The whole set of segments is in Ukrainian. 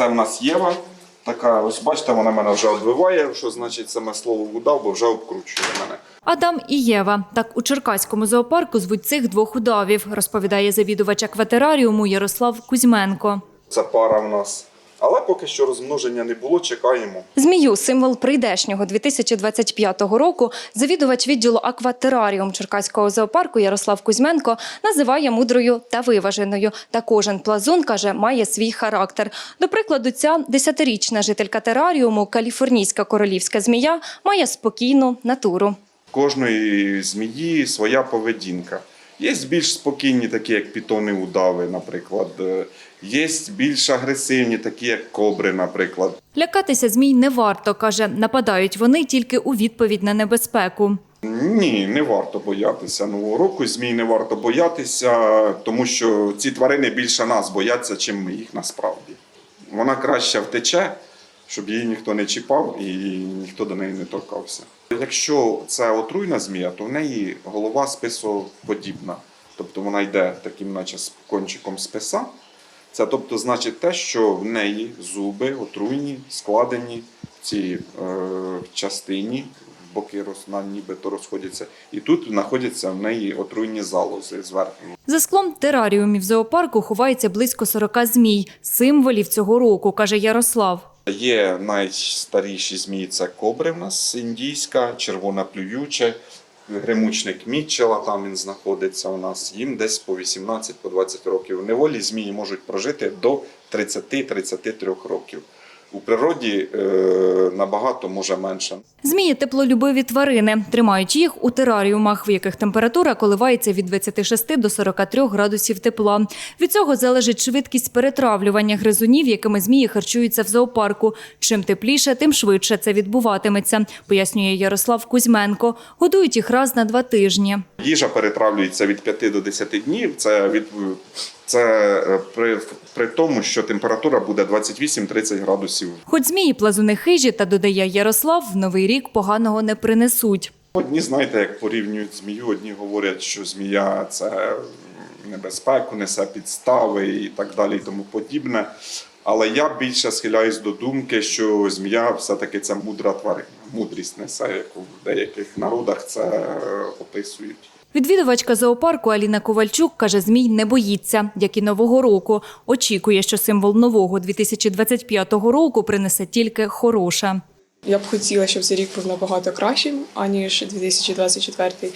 Це в нас Єва. Така, ось бачите, вона мене вже обвиває, що значить саме слово удав, бо вже обкручує мене. Адам і Єва. Так у Черкаському зоопарку звуть цих двох удавів, розповідає завідувач акватераріуму Ярослав Кузьменко. Це пара в нас. Але поки що розмноження не було, чекаємо. Змію, символ прийдешнього 2025 року, завідувач відділу акватераріум Черкаського зоопарку Ярослав Кузьменко називає мудрою та виваженою. Та кожен плазун, каже, має свій характер. До прикладу, ця десятирічна жителька тераріуму, каліфорнійська королівська змія, має спокійну натуру. Кожної змії своя поведінка. Є більш спокійні, такі як пітони удави, наприклад. Е, Є більш агресивні, такі як кобри, наприклад. Лякатися змій не варто, каже, нападають вони тільки у відповідь на небезпеку. Ні, не варто боятися нового року. Змій не варто боятися, тому що ці тварини більше нас бояться, чим ми їх насправді. Вона краще втече, щоб її ніхто не чіпав і ніхто до неї не торкався. Якщо це отруйна змія, то в неї голова списоподібна. Тобто вона йде таким, наче кончиком списа. Це тобто значить те, що в неї зуби отруйні, складені в цій е, частині, боки роз, на, нібито розходяться. І тут знаходяться в неї отруйні залози зверху. За склом тераріумів зоопарку ховається близько 40 змій, символів цього року, каже Ярослав. Є найстаріші змії це кобри в нас індійська, червона плююча, гримучник Мітчела, там він знаходиться у нас. Їм десь по 18-20 по років. В неволі змії можуть прожити до 30-33 років. У природі е, набагато може менше. Змії теплолюбиві тварини. Тримають їх у тераріумах, в яких температура коливається від 26 до 43 градусів тепла. Від цього залежить швидкість перетравлювання гризунів, якими змії харчуються в зоопарку. Чим тепліше, тим швидше це відбуватиметься, пояснює Ярослав Кузьменко. Годують їх раз на два тижні. Їжа перетравлюється від 5 до 10 днів. Це від це е, при, при тому, що температура буде 28-30 градусів. Хоч змії плазуни хижі, та додає Ярослав, в новий рік поганого не принесуть. Одні, знаєте, як порівнюють змію, одні говорять, що змія це небезпеку, несе підстави і так далі, і тому подібне. Але я більше схиляюсь до думки, що змія все-таки це мудра тварина. Мудрість несе, як в деяких народах це е, описують. Відвідувачка зоопарку Аліна Ковальчук каже, змій не боїться, як і нового року. Очікує, що символ нового 2025 року принесе тільки хороше. Я б хотіла, щоб цей рік був набагато кращим, аніж 2024.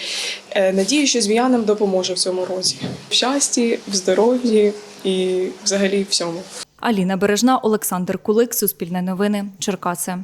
Е, Надію, що змія нам допоможе в цьому році. В щасті, в здоров'ї і взагалі всьому. Аліна Бережна, Олександр Кулик, Суспільне новини, Черкаси.